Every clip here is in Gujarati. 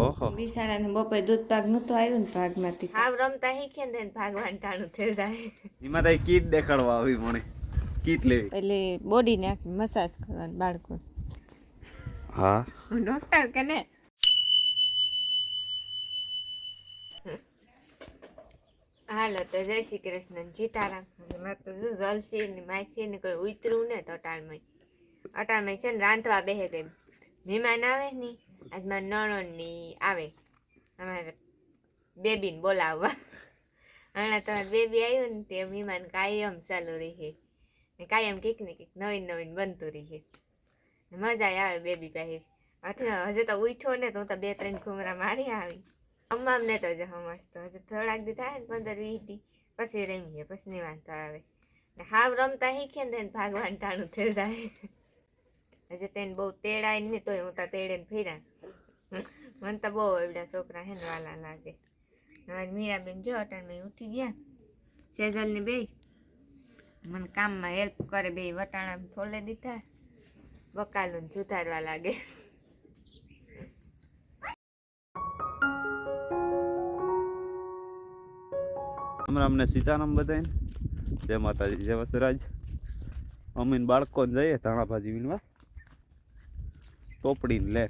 ઓહો. બિચારાને બપોરે દૂધ પાક નહોતું આવ્યું ને ભાગમાંથી. હાવ રમતા શીખે ને ભાગવાન ટાણું થઈ જાય. એમાં તો કીટ દેખાડવા આવી મને. કીટ લેવી. એટલે બોડીને આખી મસાજ કરવાની બાળકો હા. ડોક્ટર કે હાલો તો જય શ્રી કૃષ્ણ સીતારામ મારે તો શું જલસી ને માખી ને કોઈ ઉતરું ને તો અટાણમાં. અટાણમાં છે ને રાંધવા બેહે ગઈ મહેમાન આવે ને, આજ મારા નણંદની આવે. અમારે બેબીને બોલાવવા. હમણાં તમારે બેબી આવ્યું ને તે મહેમાન કાયમ ચાલુ રહે. ને કાયમ કંઈક ને કંઈક નવીન નવીન બનતું રહે. મજા આવે બેબી પાસે. અથવા હજે તો ઉઠ્યો ને તો હું તો બે ત્રણ ઘૂમરા મારી આવી. અમ્મા ને તો જ સમજતો હજુ થોડાક દી થાય ને પંદર વીસ દી, પછી રમીએ, પછી નહીં વાંધો આવે. ને હાવ રમતા શીખે ને ભાગવાન ટાણું થઈ જાય. હજી તેને બહુ તેડાય નહીં, તોય હું તો તેડે ને ફેર્યા. મને તો બહુ એવડા છોકરા હે ને વાલા લાગે. હવે મીરાબેન જો અટાણમાં ઉઠી ગયા. સેજલની બે મને કામમાં હેલ્પ કરે બે વટાણા ફોલે દીધા. બકાલું જુતારવા લાગે. હમણાં અમને સીતારામ બધાને જય માતાજી, જય વસરાજ. અમીન બાળકોને જઈએ ધાણા ભાજી વીણવા. ટોપડીને લે.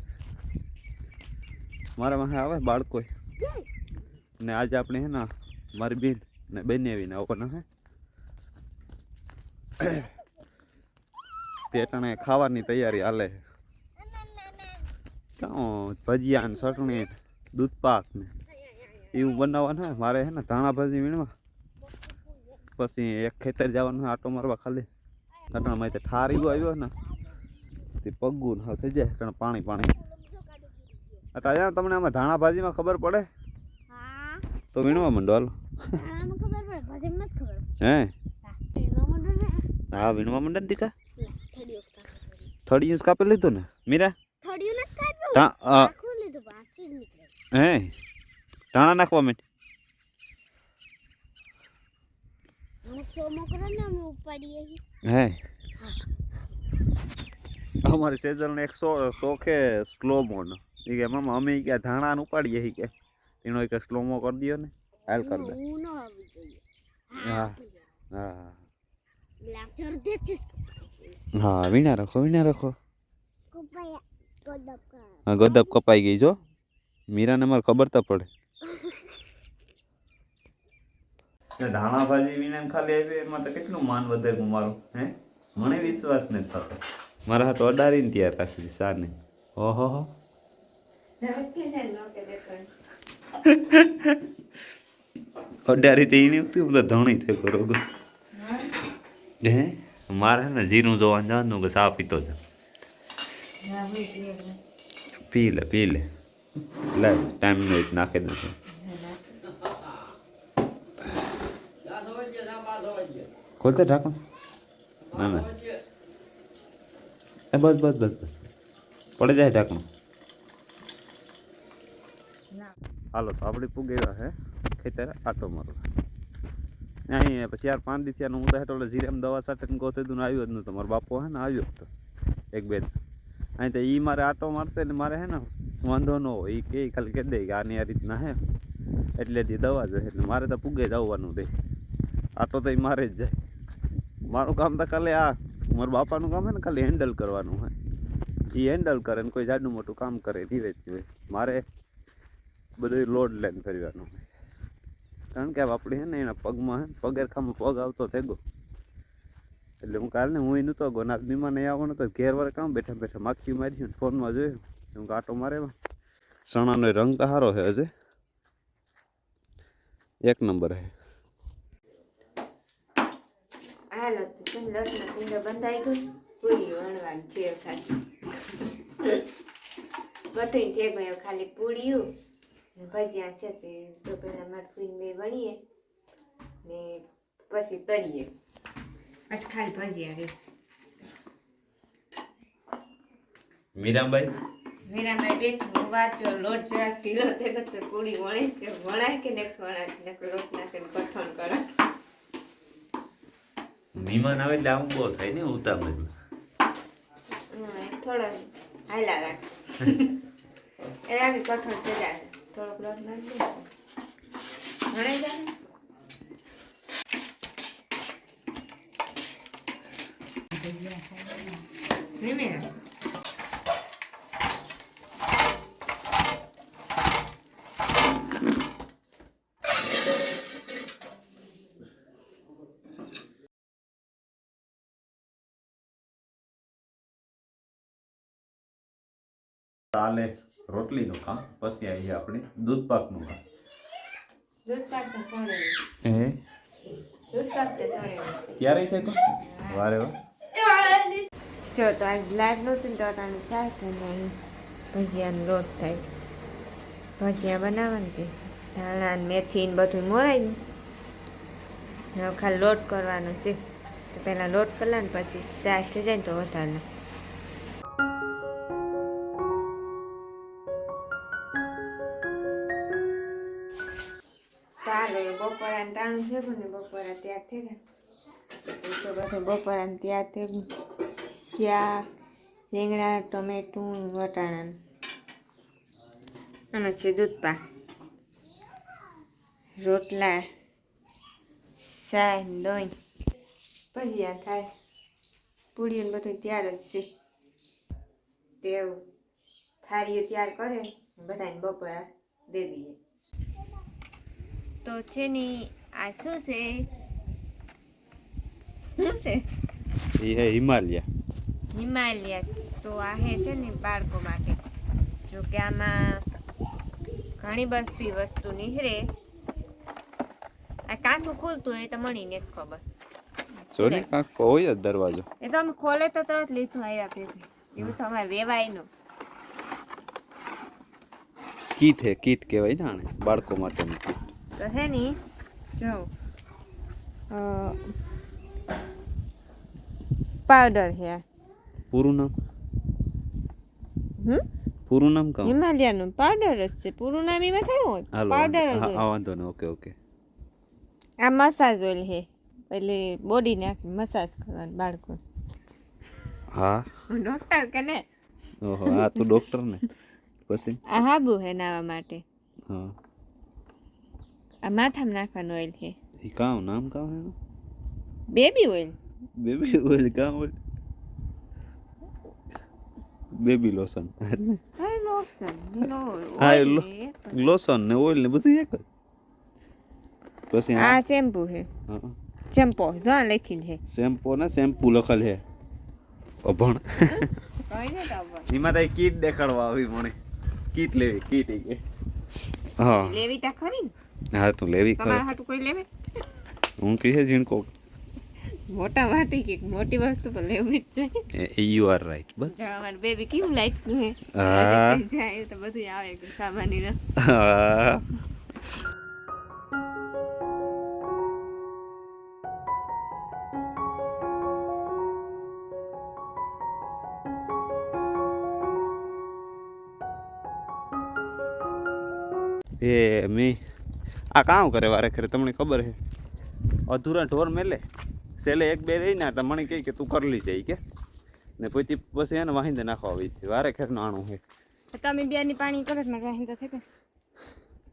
મારા પાસે આવે બાળકો. ને આજે આપણે હે ને મારી બેન ને બેને આવીને આવવાના હે. તે ટાણે ખાવાની તૈયારી હાલે ભજીયા ને ચટણી, દૂધ પાક ને એવું બનાવવાનું મારે હે ને ધાણા ભાજી વીણવા. પછી એક ખેતર જવાનું આટો મારવા ખાલી. અટાણામાં તે ઠારી આવ્યો ને. તે પગું ને હાવ થઈ જાય કારણ પાણી પાણી. તાજા તમને આમાં ધાણા ભાજીમાં ખબર પડે? તો વીણવા માંડો હાલો. હે? મોટો હા વીણવા માંડે ને દીકા? થર્ડ કાપી લીધું. ને? મીરા? હે? ધાણા નાખવા માંડ. હું સોમો કરો ને અમે ઉપાડીએ છીએ. હે અમારે સેજલને એક શો શોખે સ્લો મોનો એ કે મામા અમે ક્યાં કે ધાણા ઉપાડીએ કે. એનો એક સ્લોમો કરી દો ને હાલ કરી દે. હું હા હા હા વીણા રાખો વીણા રાખો. હા ગદબ કપાઈ ગઈ જો. મીરાને મારે ખબર તો પડે. ધાણા ભાજી વિના ખાલી આવી એમાં તો કેટલું માન વધે મારું હે? મને વિશ્વાસ નથી થતો. મારા હાથ અડાડીને તૈયાર રાખી સાને. ઓહો હો. અડારી તો એની વખતે હું તો ધણી થઈ બરોબર હે? મારે ને જીરું જોવાનું જવાનું કે સા પીતો જ પી લે પી લે. લે ટાઈમ નો નાખે નથી ખોલતા ઢાંકણ ના ના. એ બસ બસ બસ પડી જાય ઢાંકણું. હાલો, તો આપણે પૂગેવા હે, ખેતર આટો મારવા. અહીં પછી યાર પાંચ દિવસ હું તો હેઠળ જીરામ દવા સાથે ગોતે દઉં આવ્યો જ નહોતો મારો બાપો હે ને આવ્યો હતો એક બેન. અહીં તો એ મારે આટો મારતે ને મારે હે ને વાંધો ન હોય. એ કે ખાલી કહી દે કે આની આ રીતના હે. એટલે તે દવા જાય. એટલે મારે તો પૂગે જ આવવાનું દે આટો તો એ મારે જ જાય. મારું કામ તો ખાલી આ મારા બાપાનું કામ હોય ને ખાલી હેન્ડલ કરવાનું હોય. એ હેન્ડલ કરે ને કોઈ જાડું મોટું કામ કરે, ધીરે ધીરે. મારે બધું લોડ લઈને ફેરવાનું હોય. કારણ કે આપણે હે ને એના પગમાં હે પગેરખામાં પગ આવતો થઈ ગયો એટલે હું કાલે હું એનું ના બીમાર નહીં આવવાનું તો ઘેર વાર કામ બેઠા બેઠા માખી મારી ફોનમાં જોયું. હું કાંટો મારે ચણાનો રંગ તો સારો છે હજે. એક નંબર હે હાલો તો શું ને લોટનો પીંડો બંધાઈ ગયો? પૂરી વણવાની છે ખાલી. બધું થઈ ગયું ખાલી પૂળિયું ભજીયા છે તે તો પહેલાં મારે પૂઈને બે વણીએ ને પછી તળીએ. પછી ખાલી ભજીયા રે મીરાબાઈ? મીરાબાઈ બેઠું વાર વાંચો લોટ જરા ઢીલો થયો તો પૂરી વણે કે વણાય કે ને વણાય ને લોટ નાખે કઠણ કરો. મહેમાન આવે એટલે આવું બહુ થાય ને ઉતામળમાં થોડો હાલા રાખ. એ રાખી કઠોળ થઈ જાય. થોડોક લોટ નાખી ભણાઈ જાય ધીમે ચાલે રોટલીનું કામ પછી આવી આપણે દૂધ પાકનું કામ હે? ક્યારે છે તો? વારે જો તો આજ લાઈટ નહોતી તો અટાણે ચા થાય ભજીયાનો લોટ થાય. ભજીયા બનાવવાનું તે ધાણા ને મેથી ને બધું મોરાય ને હવે ખાલી લોટ કરવાનો છે. તો પહેલાં લોટ કરી ને પછી શાક થઈ જાય ને તો વધારે ટાણું થઈ ગયું ને બપોરા તૈયાર થઈ ગયા તો બધું બપોરા તૈયાર થઈ ગયું શાક, રીંગણા, ટમેટું વટાણા અને છે દૂધપા રોટલા સાય દોઈ ભજીયા થાય. પૂરી ને બધું તૈયાર જ છે. તેવું થાળીઓ તૈયાર કરે બધાને બપોરા દે દઈએ. તો છે ને આ શું છે? શું છે? એ હે હિમાલયા. હિમાલયા. તો આ હે છે ને બાળકો માટે. જો કે આમાં ઘણી બધી વસ્તુ નીકળે. આ કાચું ખોલતું હોય તો મળીને જ ખબર. જો ને કાંક હોય જ દરવાજો. એ તો અમે ખોલે તો તરત લીધું આવ્યા ભેગું. એવું તમારે વેવાયનું. કીટ હે કીટ કહેવાય ને આને બાળકો માટેની કીટ. તો હે ને જો પાવડર હે પૂરું નામ? હમ? પૂરું નામ કહો હિમાલયાનું. પાવડર જ છે. પૂરું નામ એમાં થયું હોય? પાવડર જ હોય. વાંધો નહીં. Okay okay. આ મસાજ ઓઇલ હે એટલે બોડીને આખી મસાજ કરવાનું બાળકો હા? હું ડોક્ટર કે ને? ઓહો હા તું ડોક્ટર ને. પછી? આ હાબુ હે નાવા માટે. હા. આ માથામાં નાખવાનું ઓઇલ છે એ કામ નામ કામ હે? બેબી ઓઇલ બેબી ઓઇલ કામ ઓઇલ બેબી લોશન હા લોશન હા, લોશન ને ઓઇલ ને બધું એક જ. પછી આ શેમ્પુ હે. હા, શેમ્પો જો લખી હે. શેમ્પો ને શેમ્પુ લખેલ છે અભણ. કઈ એમાં તો કીટ દેખાડવા આવી મને. કીટ લેવી કીટ હા. લેવી તા ખરી હા તું લેવી તમારા હાટું કોઈ લેવે? હું કહે ઝીણકો મોટા માટી કે મોટી વસ્તુ પણ લેવી જ જોઈએ. યુ આર રાઈટ બસ. અમારે બેબી કેવું લાઈટનું હે? હા. જાય તો બધું આવે સામાન્ય હા. એ મી આ કામ કરે વારે ખરે તમને ખબર છે? અધૂરા ઢોર મેલે. છેલ્લે એક બે રહી ને તો મને કહે કે તું કરલી જાય કે. ને પછી પછી એને વાહિંદે નાખવા આવી છે. વારે ખેર નાણું છે. તમે બેની પાણી કરો મારે વાહિંદે થઈ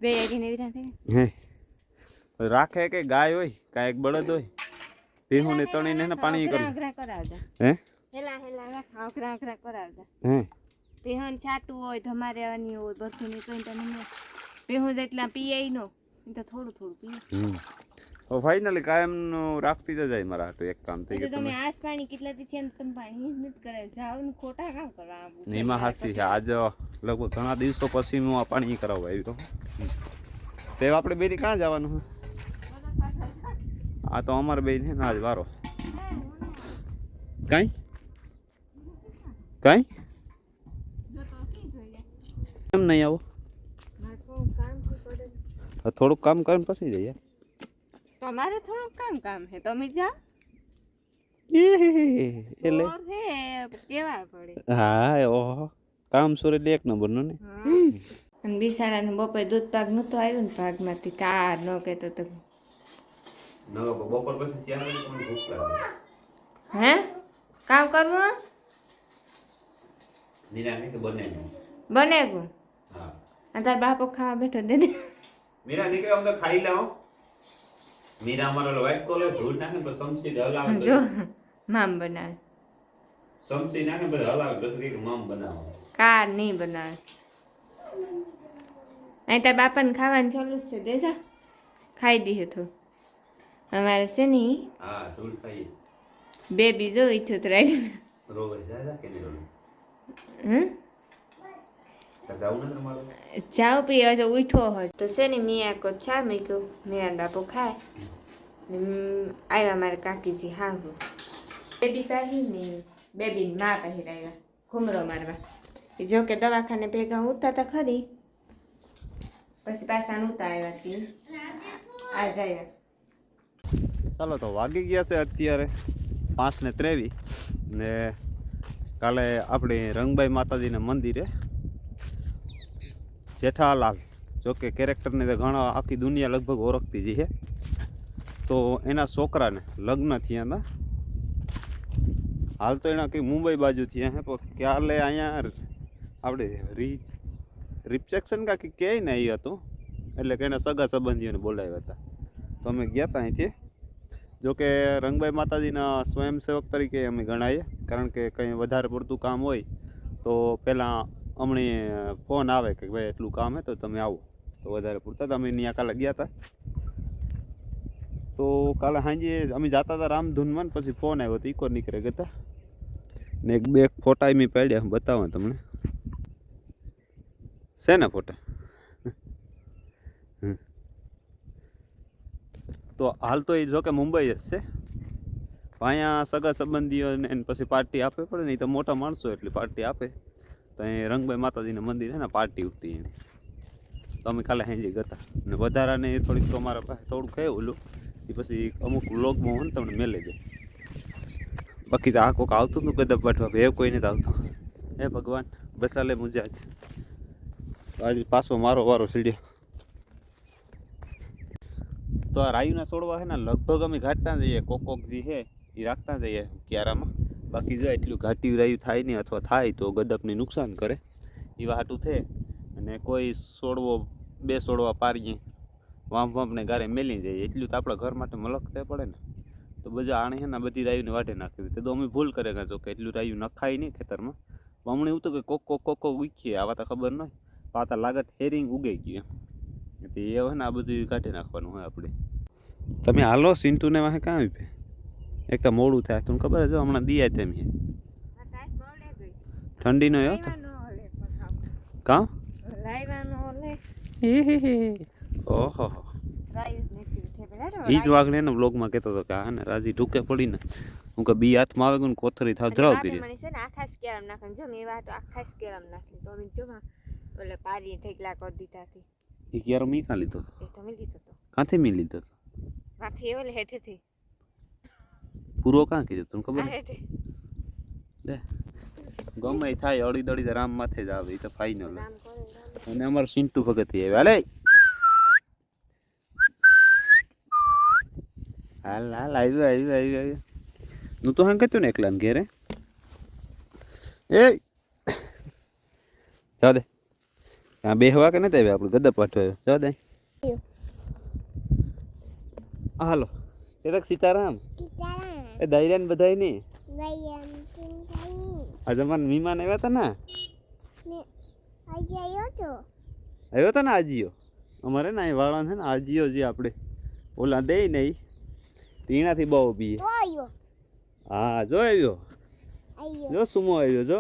બે આવીને એવી રીતે? હે. રાખે કે ગાય હોય કાંઈ એક બળદ હોય ભીહું ને તણી એને પાણી કરે હે? હેલા હેલા રાખા અઘરા અઘરા કરાવતા હે. પેહન છાટું હોય ધમારેવાની હોય બધું નીકળી તમે પેહું જેટલા પીએ નો. તો થોડું થોડું પીએ તો ફાઇનલી કાયમનું રાખતી જ જાય મારા તો એક કામ. થઈ ગયું તમે આસ પાણી કેટલા થી છે તમે પાણી જ નથી કરે જાવ ને ખોટા કામ કરવા એમાં હાસી છે. આજ લગભગ ઘણા દિવસો પછી હું આ પાણી કરાવવા આવ્યું તો તે આપણે બેની ક્યાં જવાનું આ તો અમારે બેન છે ને આજ વારો. કાંઈ? કાંઈ? કેમ નહીં આવો? થોડુંક કામ કરીને પછી જઈએ. તમારે થોડુંક કામ કામ હે. તમે જાઓ. એટલે હે કેવા પડે. હા ઓહો. કામ સુરે એક નંબરનો ને? અને બિસાડાને બપોરે દૂધ પાક નહોતો આવ્યું ને ભાગમાંથી કાર ન કહેતો તો. બપોર પછી હે? કામ કરવું? બને બને ગયું? હા. તાર બાપો ખાવા બેઠો દે દે. મીરા નીકળે હું તો ખાઈ લઉં મીરા અમારો વ્હાઈટ કોલો ધૂળ નાખે પણ સમસી હલાવે જો મામ બનાવે. સમસી નાખે પછી હલાવે પછી મામ બનાવે. કાર નહીં બનાવે. અહીં તાર બાપાને ખાવાનું ચાલુ છે દેજા ખાઈ દઈએ તો. અમારે છે ને હા ધૂળ ખાઈ બેબી જો ઈઠું તો રાઈડ રોવે જા જા કે નહીં રોવે. હમ? જાવું નથી તમારું ચાવ પી હજુ ઉઠો હોય તો છે ને મેં આ કોટ ચા મૂક્યો મેં બાપો ખાય આવ્યા મારા કાકીજી હા હું બેબી પાહી ને બેબી મા પાહી આવ્યા ઘૂમરો મારવા જો કે દવાખાને ભેગા ઉતા તા ખરી પછી પાછા નહોતા આવ્યા તી આ જાય ચાલો તો વાગી ગયા છે અત્યારે પાંચ ને ત્રેવીસ ને કાલે આપણે રંગબાઈ માતાજીના મંદિરે જેઠાલાલ, જોકે કેરેક્ટરને તો ઘણા આખી દુનિયા લગભગ ઓળખતી જ છે. તો એના છોકરાને લગ્ન થયા હતા. હાલ તો એના કંઈ મુંબઈ બાજુ થયા હે, પણ ક્યારે અહીંયા આપણે રી રિસેપ્શન કા કે કહે ને એ હતું, એટલે કે એના સગા સંબંધીઓને બોલાવ્યા હતા. તો અમે ગયા હતા અહીંથી. જોકે રંગભાઈ માતાજીના સ્વયંસેવક તરીકે અમે ગણાઈએ, કારણ કે કંઈ વધારે પડતું કામ હોય, તો પહેલાં અમને ફોન આવે કે ભાઈ એટલું કામ હે તો તમે આવો. તો વધારે પૂરતા તો અમે ત્યાં કાલે ગયા હતા તો કાલે સાંજે અમે જતા હતા રામધૂનમાં પછી ફોન આવ્યો તો ઇકો નીકળે ગયા ને એક બે ફોટા મેં પાડ્યા, બતાવો તમને. શેના ફોટા. તો હાલ તો એ જો કે મુંબઈ જ છે. અહીંયા સગા સંબંધીઓને પછી પાર્ટી આપે પડે નહીં તો મોટા માણસો એટલી પાર્ટી આપે. તો અહીં રંગભાઈ માતાજીના મંદિર છે ને, પાર્ટી ઉઠતી એને. તો અમે કાલે હેંજી ગતા ને વધારાને થોડીક તો અમારા પાસે થોડુંક ખાય ઓલું. એ પછી અમુક વ્લોગમાં હોય ને તમને મેલે દે બાકી તો આ કોક આવતું હતું ગદબ પાઠવા ભેવ કોઈ નથી આવતું. હે ભગવાન બસાલે મુજા જ આજે પાછો મારો વારો સીડ્યો. તો આ રાયુના છોડવા છે ને, લગભગ અમે ઘાટતા જઈએ, કોક કોક જે છે એ રાખતા જઈએ ક્યારામાં. બાકી જો એટલું ઘાટી રાયું થાય નહીં અથવા થાય તો ગદપને નુકસાન કરે. એ વાટું થે અને કોઈ છોડવો બે છોડવા પારીએ વામ વામને ગારે મેલી જાય. એટલું તો આપણા ઘર માટે મલક તે પડે ને. તો બધા આણે છે ને બધી રાયુને વાટે નાખી દીધી. તો અમે ભૂલ કરે કાં જો કે એટલું રાયું નખાય નહીં ખેતરમાં. હમણાં એવું તો કે કોક કોક કોક ઉગીએ આવા તો ખબર નહીં પાતા લાગત હેરિંગ ઉગાઈ ગયું એમ. એ હોય ને આ બધું કાઢી નાખવાનું હોય આપણે. તમે હાલો સિન્ટુને વાહે કાં આવી એક તો મોડું થાય. તમને ખબર છે હમણાં દિયા તેમ છે ઠંડીનો એવો તો. કાં? ઓહો. ઈ જ વાગણે ને બ્લોગમાં કહેતો હતો કે હા ને રાજી ઢૂકે પડીને. હું કે બી હાથમાં આવે ગયું કોથરી થાવ ધરાવ કરી છે ને આખા સ્કેલમ નાખે જો મેં વાત આખા સ્કેલમ નાખી. તો મેં જો માં ઓલે પારી ઠેકલા કરી દીધા હતી એ ક્યારે મેં કાં લીધો હતો એ તો મેં લીધો તો. કાંથી મી લીધો હતો? એ ઓલે હેઠેથી. પૂરો કાં કીધું? તને ખબર આ લે ગમે થાય અડી દડી તો રામ માથે જ આવે એ તો ફાઈનલ અને અમારો સિન્ટુ ભગત આવે હાલે. હાલ હાલ આવ્યો આવ્યો આવ્યો આવ્યો. હું તો હા કહેતું ને એકલા ઘેરે? એ જા દે. ત્યાં બેહવા કે નથી આવ્યા આપણે? ગદા પાઠવા આવ્યો. જા દે. આ હાલો. એ તક સીતારામ. એ દાયરાન બધાય નહીં? આજે મને મીમાન આવ્યા હતા ને? આવ્યો હતો ને આજીઓ અમારે ને અહીં વાળા છે ને આજીઓ જે આપણે. ઓલા દે ને તીણાથી બહુ બીએ હા જો આવ્યો. જો સુમો આવ્યો જો.